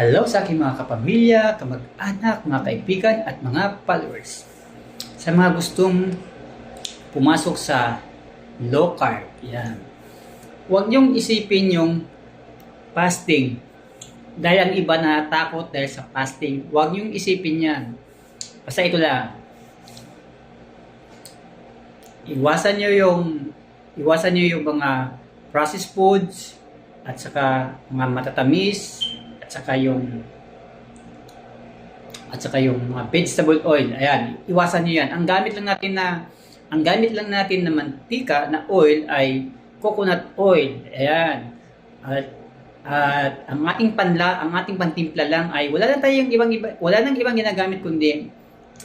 Hello sa aking mga kapamilya, kamag-anak, mga kaibigan at mga followers. Sa mga gustong pumasok sa low carb, yan. Huwag niyong isipin yung fasting. Dahil ang iba na takot dahil sa fasting, huwag niyong isipin yan. Basta ito lang. Iwasan niyo yung iwasan niyo yung mga processed foods at saka mga matatamis at saka yung at saka yung mga vegetable oil. Ayan, iwasan niyo yan. Ang gamit lang natin na ang gamit lang natin na mantika na oil ay coconut oil. Ayan. At, at ang ating panla, ang ating pantimpla lang ay wala lang tayong ibang iba, wala nang ibang ginagamit kundi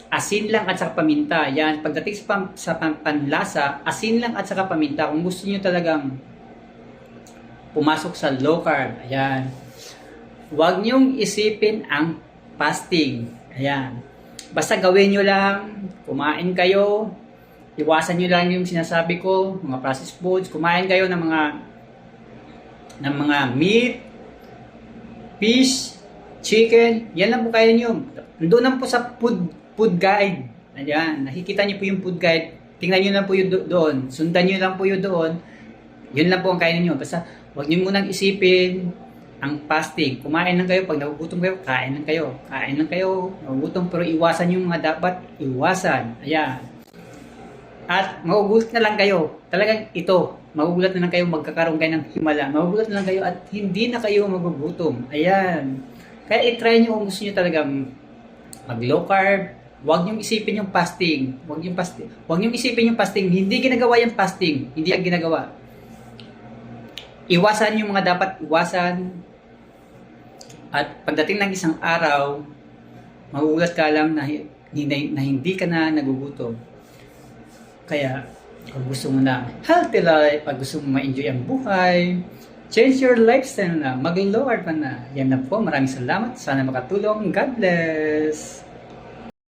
asin lang at saka paminta. Yan, pagdating sa, pam, sa pam, panlasa, asin lang at saka paminta. Kung gusto niyo talagang pumasok sa low carb, ayan. Huwag niyong isipin ang fasting. Ayan. Basta gawin niyo lang, kumain kayo, iwasan niyo lang yung sinasabi ko, mga processed foods, kumain kayo ng mga ng mga meat, fish, chicken, yan lang po kaya niyo. Doon lang po sa food food guide. Ayan, nakikita niyo po yung food guide. Tingnan niyo lang po yung do- doon. Sundan niyo lang po yung doon. Yun lang po ang kaya niyo. Basta huwag niyo munang isipin ang fasting. Kumain lang kayo. Pag nagugutom kayo, kain lang kayo. Kain lang kayo. Nagugutom pero iwasan yung mga dapat iwasan. Ayan. At magugulat na lang kayo. Talagang ito, magugulat na lang kayo magkakaroon kayo ng himala. Magugulat na lang kayo at hindi na kayo magugutom. Ayan. Kaya i-try nyo kung gusto nyo talagang mag low carb. Huwag nyo isipin yung fasting. Huwag yung fasting. Huwag nyo isipin yung fasting. Hindi ginagawa yung fasting. Hindi ang ginagawa. Iwasan yung mga dapat iwasan. At pagdating ng isang araw, magugulat ka lang na, na, na hindi ka na nagugutom. Kaya, kung gusto mo na healthy life, pag gusto mo ma-enjoy ang buhay, change your lifestyle na, mag-lower pa na. Yan na po, maraming salamat. Sana makatulong. God bless!